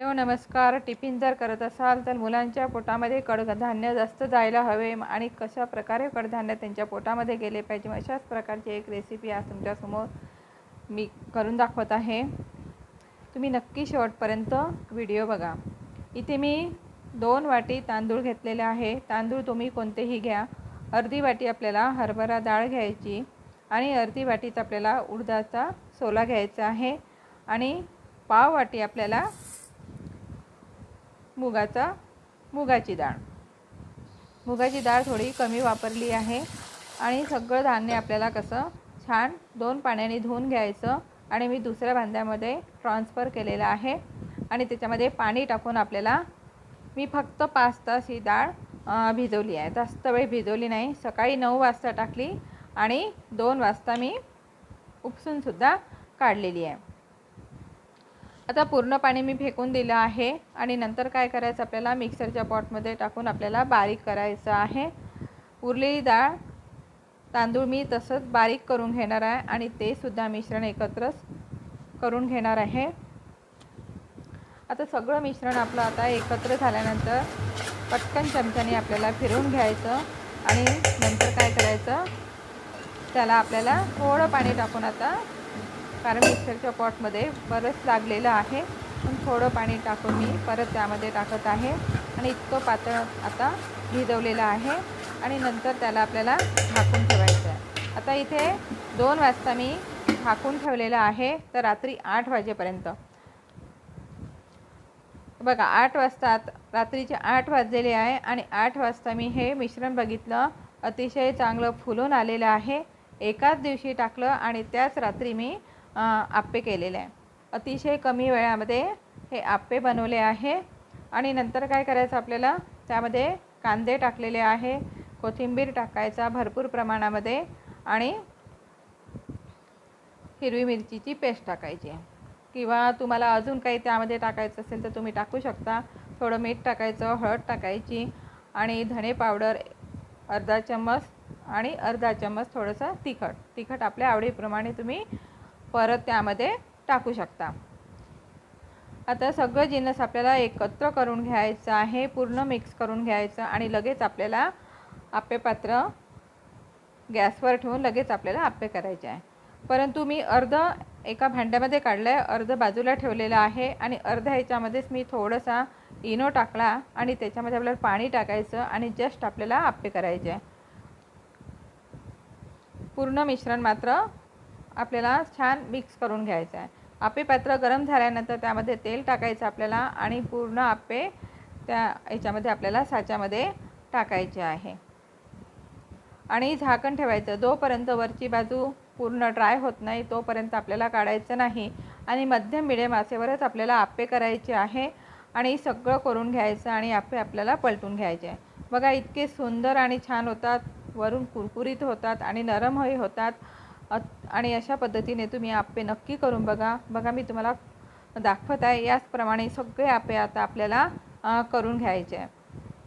Hello नमस्कार. Tiffin जर करत असाल तर मुलांच्या पोटामध्ये कडधान्य जास्त जायला हवे आणि कशा प्रकारे कडधान्य त्यांच्या पोटामध्ये गेले पाहिजे अशाच प्रकारची एक रेसिपी आज तुमच्यासमोर मी करून दाखवत आहे. तुम्ही नक्की शेवटपर्यंत व्हिडिओ बघा. इथे मी दोन वाटी तांदूळ घेतलेले आहे. तांदूळ तुम्ही कोणतेही घ्या. अर्धी वाटी आपल्याला हरभरा डाळ घ्यायची आणि अर्धी वाटीत आपल्याला उडदाचा सोला घ्यायचा आहे आणि पाव वाटी आपल्याला मुगाचा मुगाची डाळ. मुगाची डाळ थोडी कमी वापरली आहे आणि सगळं धान्य आपल्याला कसं छान दोन पाण्याने धुवून घ्यायचं आणि मी दुसऱ्या भांड्यामध्ये ट्रान्सफर केलेलं आहे आणि त्याच्यामध्ये पाणी टाकून आपल्याला मी फक्त पाच तास ही डाळ भिजवली आहे. जास्त वेळ भिजवली नाही. सकाळी नऊ वाजता टाकली आणि दोन वाजता मी उपसूनसुद्धा काढलेली आहे. आता पूर्ण पाणी मी फेकून दिलं आहे आणि नंतर काय करायचं आपल्याला मिक्सरच्या पॉटमध्ये टाकून आपल्याला बारीक करायचं आहे. उरलेली डाळ तांदूळ मी तसंच बारीक करून घेणार आहे आणि ते सुद्धा मिश्रण एकत्रच करून घेणार आहे. आता सगळं मिश्रण आपलं आता एकत्र झाल्यानंतर पटकन चमच्याने आपल्याला फिरवून घ्यायचं आणि नंतर काय करायचं त्याला आपल्याला थोडं पाणी टाकून आता कारण मिक्सरच्या पॉटमध्ये बरंच लागलेलं आहे. पण थोडं पाणी टाकून मी परत त्यामध्ये टाकत आहे. आणि इतकं पातळ आता भिजवलेलं आहे. आणि नंतर त्याला आपल्याला झाकून ठेवायचं आहे. आता इथे दोन वाजता मी झाकून ठेवलेलं आहे. तर रात्री आठ वाजेपर्यंत. बघा आठ वाजता रात्रीचे आठ वाजलेले आहे. आणि आठ वाजता मी हे मिश्रण बघितलं. अतिशय चांगलं फुलून आलेलं आहे. एकाच दिवशी टाकलं आणि त्याच रात्री मी आप्पे केलेले आहे. अतिशय कमी वेळामध्ये हे आप्पे बनवले आहे. आणि नंतर काय करायचं आपल्याला? त्यामध्ये कांदे टाकलेले आहे कोथिंबीर टाकायचा भरपूर प्रमाणामध्ये आणि हिरवी मिरचीची पेस्ट टाकायची. किंवा तुम्हाला अजून काही त्यामध्ये टाकायचं असेल तर तुम्ही टाकू शकता. थोडं मीठ टाकायचं हळद टाकायची आणि धणे पावडर अर्धा चम्मच आणि अर्धा चम्मच थोडंसं तिखट. तिखट आपल्या आवडीप्रमाणे तुम्ही परत त्यामध्ये टाकू शकता. आता सगळं जिन्नस आपल्याला एकत्र करून घ्यायचं आहे पूर्ण मिक्स करून घ्यायचं आणि लगेच आपल्याला आप्पे पात्र गॅसवर ठेवून लगेच आपल्याला आप्पे करायचे आहे. परंतु मी अर्ध एका भांड्यामध्ये काढलं आहे अर्ध बाजूला ठेवलेलं आहे आणि अर्ध्या ह्याच्यामध्येच मी थोडासा इनो टाकला आणि त्याच्यामध्ये आपल्याला पाणी टाकायचं आणि जस्ट आपल्याला आप्पे करायचे आहे. पूर्ण मिश्रण मात्र आपल्याला छान मिक्स करून घ्यायचं आहे. आपे पात्र गरम झाल्यानंतर त्यामध्ये तेल टाकायचं आपल्याला आणि पूर्ण आप्पे त्या याच्यामध्ये आपल्याला साच्यामध्ये टाकायचे आहे. आणि झाकण ठेवायचं. जोपर्यंत वरची बाजू पूर्ण ड्राय होत नाही तोपर्यंत आपल्याला काढायचं नाही. आणि मध्यम मिडियम आसेवरच आपल्याला आप्पे करायचे आहे आणि सगळं करून घ्यायचं आणि आप्पे आपल्याला पलटून घ्यायचे आहे. बघा इतके सुंदर आणि छान होतात. वरून कुरकुरीत होतात आणि नरमही होतात. आणि अशा पद्धतीने तुम्ही आप्पे नक्की करून बघा. बघा मी तुम्हाला दाखवत आहे. याचप्रमाणे सगळे आप्पे आता आपल्याला करून घ्यायचे. आहे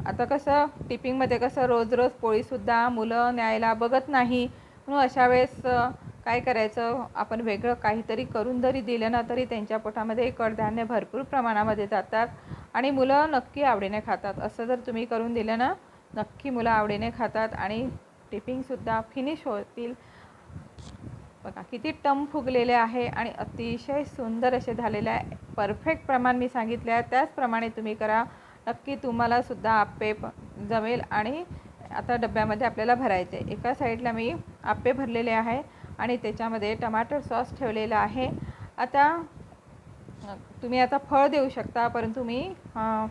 आता कसं टिपिंगमध्ये कसं रोज रोज पोळीसुद्धा मुलं न्यायला बघत नाही. म्हणून अशा वेळेस काय करायचं? आपण वेगळं काहीतरी करून जरी दिलं ना तरी त्यांच्या पोटामध्ये कडधान्य भरपूर प्रमाणामध्ये जातात. आणि मुलं नक्की आवडीने खातात. असं जर तुम्ही करून दिलं ना नक्की मुलं आवडीने खातात. आणि टिपिंगसुद्धा फिनिश होतील. बघा किती टम फुगलेले आहे आणि अतिशय सुंदर असे झालेले आहे. परफेक्ट प्रमाण मी सांगितले आहे. त्याचप्रमाणे तुम्ही करा. नक्की तुम्हालासुद्धा आप्पे जमेल आणि आता डब्यामध्ये आपल्याला भरायचे एका साईडला मी आप्पे भरलेले आहे आणि त्याच्यामध्ये टमाटर सॉस ठेवलेला आहे. आता तुम्ही आता फळ देऊ शकता परंतु मी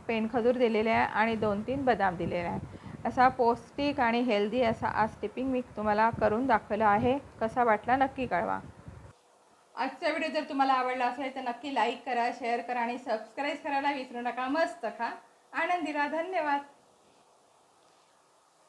पेन खजूर दिलेले आहे आणि दोन तीन बदाम दिलेले आहे. असा पौष्टिक आणि हेल्दी असा आज टिपिंग मी तुम्हाला करून दाखवला आहे. कसा वाटला नक्की कळवा. आजचा व्हिडिओ जर तुम्हाला आवडला असेल तर नक्की लाईक करा शेअर करा आणि सबस्क्राईब करायला विसरू नका. मस्त खा. आनंदीला धन्यवाद.